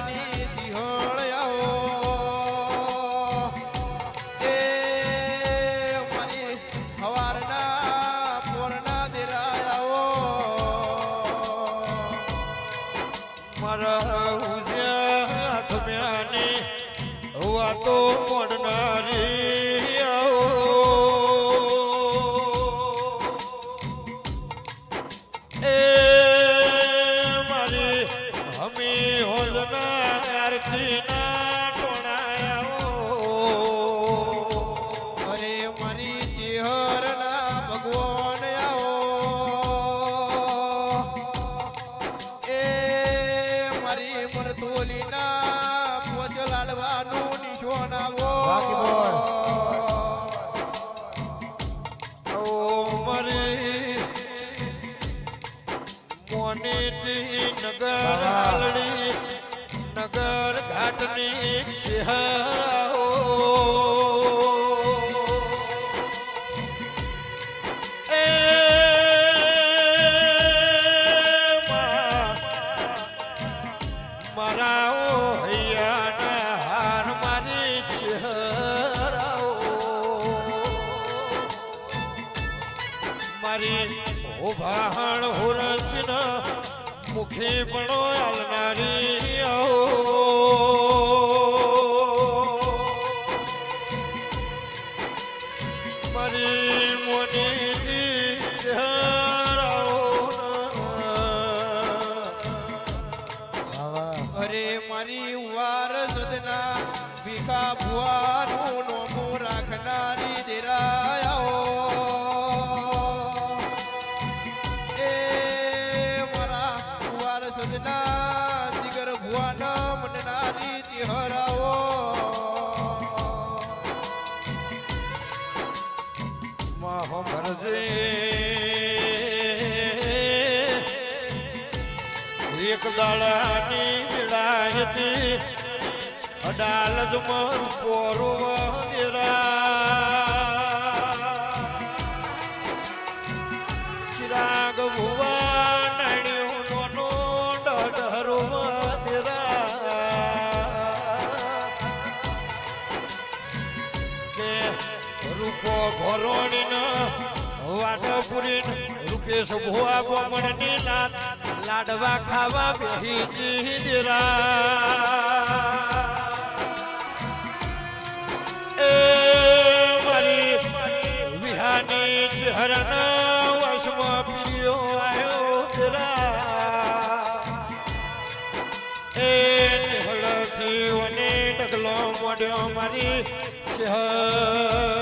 પંચાલની મરતોલીના પોચ લાડવાનું નિશોન આવો ઓ મરી મોનીથી નગર હાલડી નગર ઘાટની શિહાઓ હુરચન મુખી પણ આલનારી મારી મોની અરે મારી વાર સુધના ભીખા ભુવાનું એક દાડાની વિડાયતી અડાલ જ મર પોરો ચિરાગ ભુવા નણ્યો નો ડઢરો તેરા કે રૂપો ઘોરોણીન વાટપુરીન રૂપેશ ભુવા બોમણની નાત લાડવા ખાવા બેહી ચીદરા. એ મારી વિહાની ચહેરાના વશમાં પ્રિયો આવ્યો તરા એ નિહળથી વને ડગલો મોડ્યો મારી ચહેરાઓ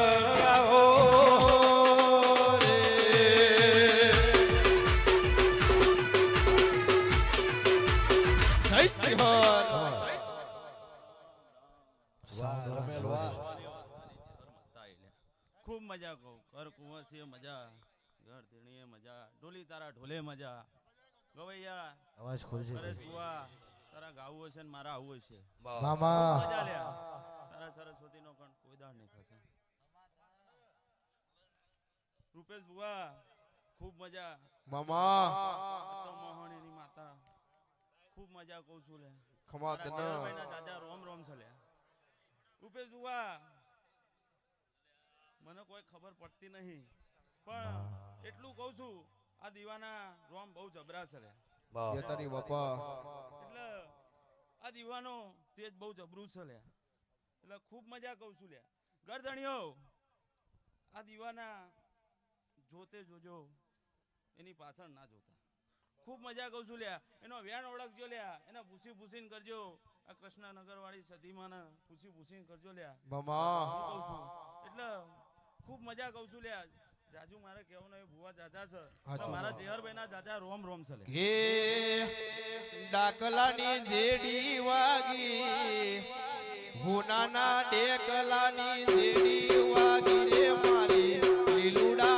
ખૂબ મજા કહું. કર કુંવસીએ મજા ઘર ધીણીએ મજા ઢોલી તારા ઢોલે મજા. ગવૈયા અવાજ ખોલજે પરેશ તારા ગાવું હશે ને મારા આવું હશે. મામા. મજા લે તારા સરસ્વતીનો કણ કોઈ દાડ નહીં થશે. રૂપેશ બુવા ખૂબ મજા. મામા. તો મોહણીની માતા. ખૂબ મજા કહું છું લે. ખમાત ન દાદા રોમ રોમ છે લે. ઉપે જુવા મને કોઈ ખબર પડતી નહીં. પણ એટલું કહું છું આ દીવાના રોમ બહુ જબરા છે લે. યતાની બાપા એટલે આ દીવાનો તેજ બહુ જબરું છે લે. એટલે ખૂબ મજા કહું છું લે. ગરદણીઓ આ દીવાના જોતે જોજો. એની પાછળ ના જોતા. ખૂબ મજા કહું છું લ્યા. એનો વેણ ઓળખજો લ્યા. એને ભૂસી ભૂસીને કરજો. આ કૃષ્ણનગર વાળી સતીમાને ભૂસી ભૂસીને કરજો લ્યા. મામા. એટલે ખૂબ મજા કહું છું લ્યા. જાજુ મારે કેવું નહીં ભુવા જાજા છે. મારા જેહરભાઈ ના જાજા રોમ રોમ છે કે ડાકલાની જેડી વાગી. હુનાના ડેકલાની જેડી વાગી રે મારી. લીલુડા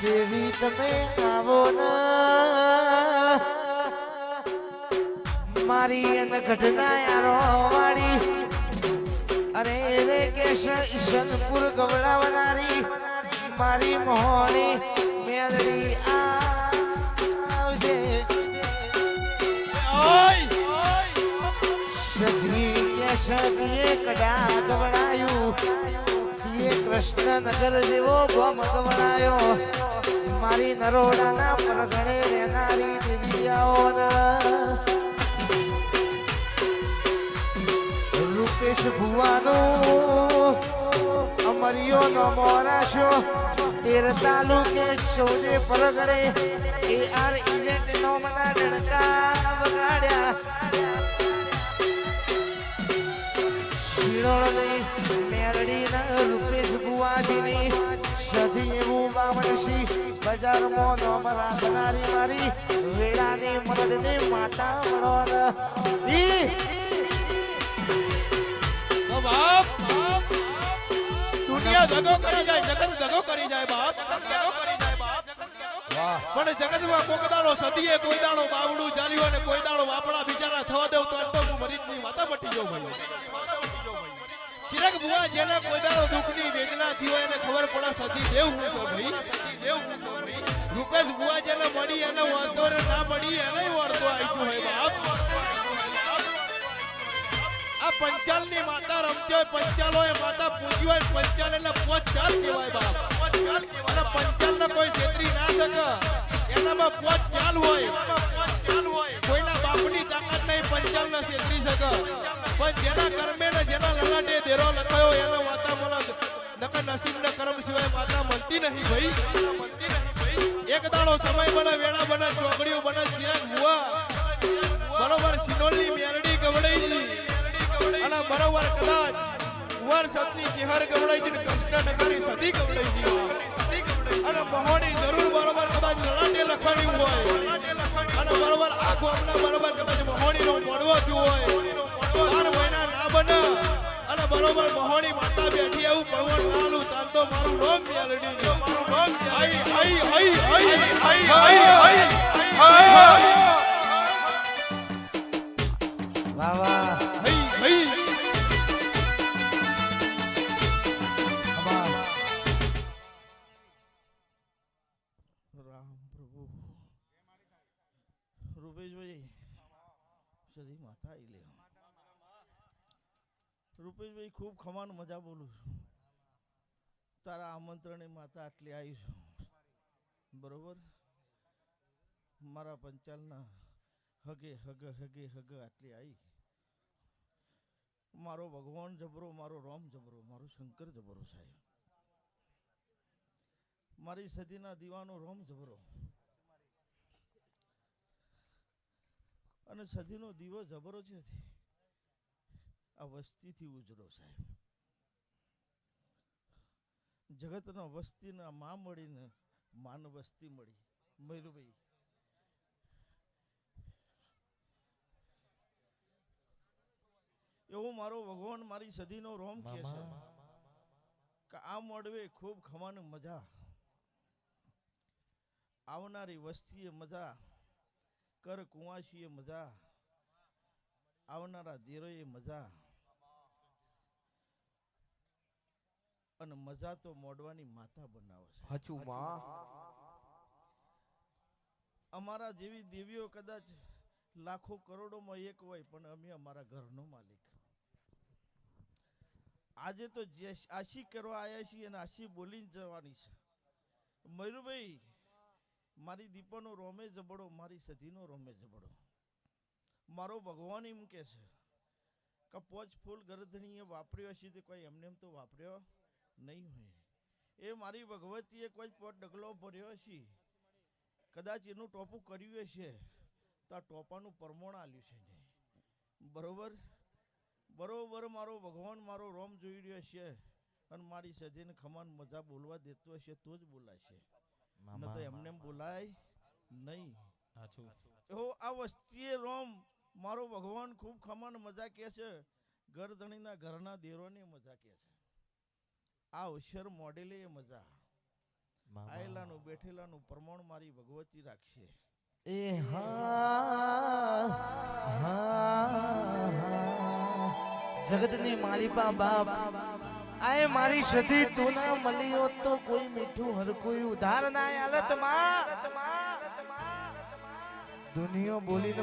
દેવી તમે આવો ના. મારી અને ઘટના યારો વાળી. અરે રે કેશ ઈશનપુર ગવડાવનારી. મારી મોહણી મેલડી આવજે. સધી કેશ કડા ગવડાયું. દિયે કૃષ્ણનગર જેવો ભમ ગવડાયો. મારી નરોડાના પરગણે રહેનારી દેવીયાઓના. રૂપેશ ભુવાનો અમરિયો નો મોરાશો તેર તાલુકે ચૌદે પરગણે એ આર ઇવેન્ટ નો મના ડણકા વગાડ્યા મેરડીના રૂપેશ બુવાજીની સધી એવું બામણસી બજારમાં નોમ રાખનારી મારી વેળાની મરદને માતા મળવા ઈ! બાપ! દુનિયા દગો કરી જાય જગત દગો કરી જાય બાપ. દગો કરી જાય બાપ પણ જગતમાં કોક દાડો સદીએ કોઈ દાડો બાવડું જાલ્યું અને કોઈ દાડો વાપડા બિચારા થવા દેવ તો હું મરી જ નહીં માતા પટી જાઉં ભાઈ. ચિરક ભુવા જેને કોઈ દુઃખની વેદના થઈ હોય એને ખબર પડે સતી દેવ હું છો ભાઈ. દેવ હું છો ભાઈ રૂપેશ ભુવા જેને મળી એને વાંધો ને મળી એને વાંધો આવી હોય બાપ. આ પંચાલની માતા રમતી હોય, પંચાલ હોય, માતા પૂજી હોય, પંચાલ એટલે પોચ ચાલ કહેવાય બાપ. અને પંચાલ ને કોઈ છેતરી ના શકે. એનામાં પોચ ચાલ હોય. કોઈના બાપની તાકાત નહીં પંચાલ ને છેતરી શકે. પણ જેના કર્મે ને જેના લલાટે દેરો લખાયો એને માતા મળત નકર નસીબ ને કર્મ સિવાય માતા મળતી નહીં ભાઈ. એક દાડો સમય બને, વેળા બને, ચોકડીઓ બને, ચિરાગ હુઆ બરોબર, સિનોલની મેલડી ગવડાઈ અને બરોબર કદાચ કુંવર સતની ચેહર ગવડાઈ છે કૃષ્ણનગરની સતી ગવડાઈ અને મહોની જરૂર બરોબર કદાચ લલાટે લખાણી હોય. અને બરોબર આ ગામના બરોબર કદાચ મહોણીનો મળવો થયો હોય. મહિના ના બને. અને બરોબર મહોણી માતા બેઠી એવું પડવણ નાલું તાર તો મારું નામ મેલડી જો મારું નામ આઈ આઈ આઈ આઈ આઈ આઈ આઈ વાહ વાહ. હઈ હઈ. રામ પ્રભુ. રૂપેશભાઈ સદી માતા લે. રૂપેશભાઈ, ખૂબ ખમાન મજા બોલું છું. તારા આમંત્રણે માતા આટલી આવી છું. બરોબર? મારા પંચાલના હગે, હગ હગે, હગ આટલી આવી. મારો ભગવાન જબરો, મારો રોમ જબરો, મારો શંકર જબરો સાહેબ. મારી સદીના દીવાનો રોમ જબરો. અને સદીનો દીવો જબરો છે આ વસ્તીથી ઉજળો સાહેબ. જગતનો વસ્તીના માં મળીને માન વસ્તી મળી મયુરભાઈ એવો મારો ભગવાન મારી સદીનો રોમ કે છે કે આ મોડવે ખૂબ ખવાની મજા. આવનારી વસ્તીએ મજા કર કુંવાશીએ મજા આવનારા દેરોએ મજા. અને મજા તો મોડવાની માતા બનાવે છે. હાચું માં અમારા જેવી દેવીઓ કદાચ લાખો કરોડોમાં એક હોય પણ અમે અમારા ઘરનો માલિક. આજે તો જે આશી કરવા આવ્યા છીએ અને આશી બોલીને જવાની છે. મયુરભાઈ મારી દીપાનો રોમે જબડો મારી સધીનો રોમે જબડો. મારો ભગવાન એમ કે છે કે પોચ ફૂલ ગરધણીએ વાપર્યો હશે તે કોઈ એમને એમ તો વાપર્યો? નહીં હોય. એ મારી ભગવતીએ કોઈ પોટ ડગલો ભર્યો છે કદાચ એનું ટોપું કર્યું હશે તો આ ટોપાનું પરમોણ આલ્યું છે એને. બરોબર? બરોબર મારો ભગવાન મારો રોમ જોઈ રહ્યો છે અને મારી સજીને ખમાન મજા બોલવા દેતો હશે તો જ બોલાશે. ન તો એમને એમ બોલાય નહીં. એવો આ વસ્તીએ રોમ મારો ભગવાન ખૂબ ખમાન મજા કે છે. ગરધણીના ઘરના દેરોને મજા કે છે. આ અવસર મોડેલે મજા. આયેલાનું બેઠેલાનું પ્રમાણ મારી ભગવતી રાખશે. એ હા. જગતની માલિપા બાપ. આય મારી સધી તું ના મળ્યો તો કોઈ મીઠું હર કોઈ ઉધાર ના હાલતમાં. દુનિયા બોલીને